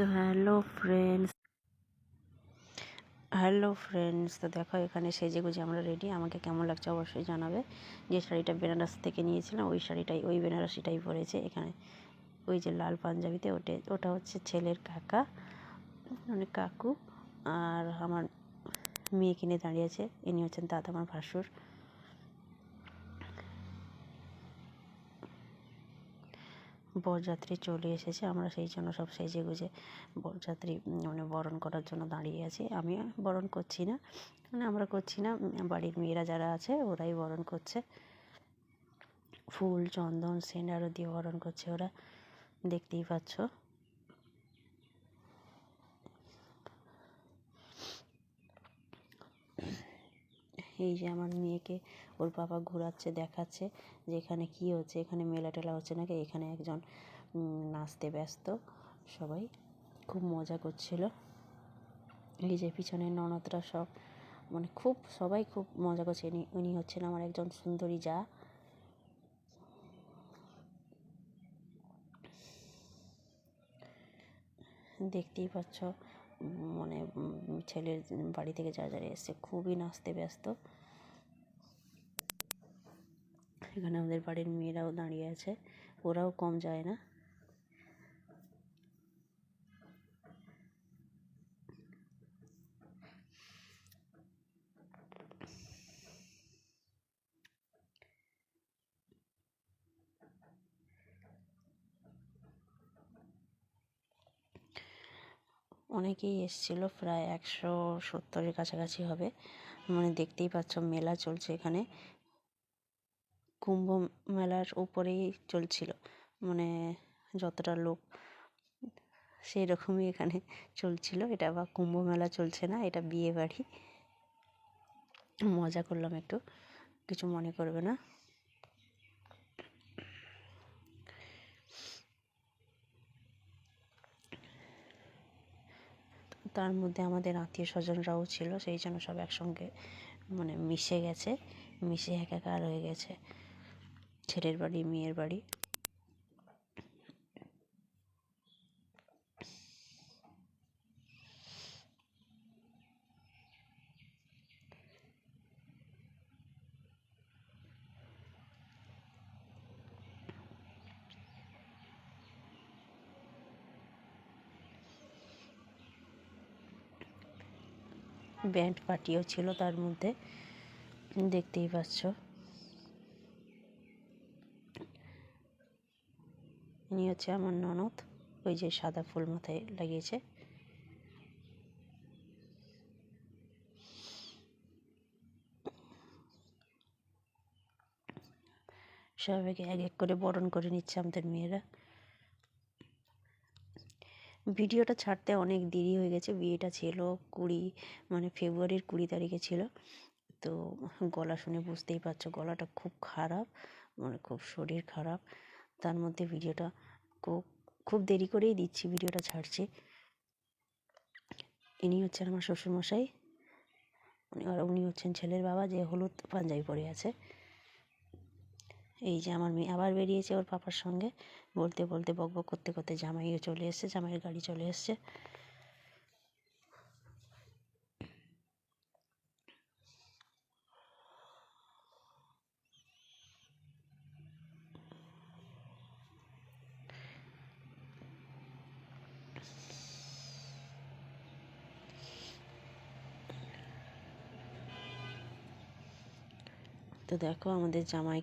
তো hello friends. Hello friends, তো দেখো এখানে সেজে গুজে আমরা রেডি আমাকে কেমন লাগছে অবশ্যই জানাবে। যে শাড়িটা বেনারস থেকে নিয়েছিলাম, ওই শাড়িটাই, ওই বেনারসিটাই পরেছে। এখানে ওই যে লাল পাঞ্জাবিতে ওটে, ওটা হচ্ছে ছেলের কাকা মানে কাকু, আর আমার মেয়ে কিনে দাঁড়িয়েছে ইনি হচ্ছেন দাদা, আমার ভাসুর। বরযাত্রী চলে এসেছে। আমরা সেই জন্য সব সেজে গুজে বরযাত্রী মানে বরণ করার জন্য দাঁড়িয়ে আছি। আমি বরণ করছি না। মানে আমরা করছি না। বাড়ির মেয়েরা যারা আছে, ওরাই বরণ করছে। ফুল, চন্দন, সেন্ট আরও দিয়ে বরণ করছে ওরা। দেখতেই পাচ্ছ। এই যে আমার মেয়েকে ওর বাবা ঘোরাচ্ছে, দেখাচ্ছে যে এখানে কী হচ্ছে, এখানে মেলা টেলা হচ্ছে নাকি, এখানে একজন নাচতে ব্যস্ত। সবাই খুব মজা করছিল। এই যে পিছনে ননদরা সব মানে খুব, সবাই খুব মজা করছে। ইনি, উনি হচ্ছেন আমার একজন সুন্দরী যা। দেখতেই পাচ্ছ মানে ছেলের বাড়ি থেকে যা যারা এসছে খুবই নাচতে ব্যস্ত। এখানে আমাদের বাড়ির মেয়েরাও দাঁড়িয়ে আছে, ওরাও কম যায় না। অনেকেই এসেছিল, প্রায় একশো সত্তরের কাছাকাছি হবে। মানে দেখতেই পাচ্ছ মেলা চলছে এখানে। কুম্ভ মেলার উপরেই চলছিল। মানে যতটা লোক সেই রকমই এখানে চলছিল। এটা আবার কুম্ভ মেলা চলছে না, এটা বিয়ে বাড়ি। মজা করলাম একটু। কিছু মনে করবে না। তার মধ্যে আমাদের আত্মীয় স্বজনরাও ছিল, সেই জন্য সব একসঙ্গে মানে মিশে গেছে, মিশে একাকার হয়ে গেছে। ছেলের বাড়ি, মেয়ের বাড়ি। ব্যান্ড পার্টিও ছিল তার মধ্যে। দেখতেই পাচ্ছ। ইনি হচ্ছে আমার ননদ। ওই যে সাদা ফুল মাথায় লাগিয়েছে। সবাইকে এক এক করে বরণ করে নিচ্ছে আমাদের মেয়েরা। ভিডিওটা ছাড়তে অনেক দেরি হয়ে গেছে। বিয়েটা ছিল কুড়ি মানে ফেব্রুয়ারির কুড়ি তারিখে ছিল। তো গলা শুনে বুঝতেই পারছ, গলাটা খুব খারাপ মানে খুব শরীর খারাপ। তার মধ্যে ভিডিওটা খুব খুব দেরি করেই দিচ্ছি, ভিডিওটা ছাড়ছি। ইনি হচ্ছেন আমার শ্বশুরমশাই। আর উনি হচ্ছেন ছেলের বাবা, যে হলুদ পাঞ্জাবি পরে আছে। এই যে আমার মেয়ে আবার বেরিয়েছে ওর পাপার সঙ্গে। বলতে বলতে, বক বক করতে করতে জামাইও চলে এসছে, জামাইয়ের গাড়ি চলে এসছে। তো দেখো আমাদের জামাই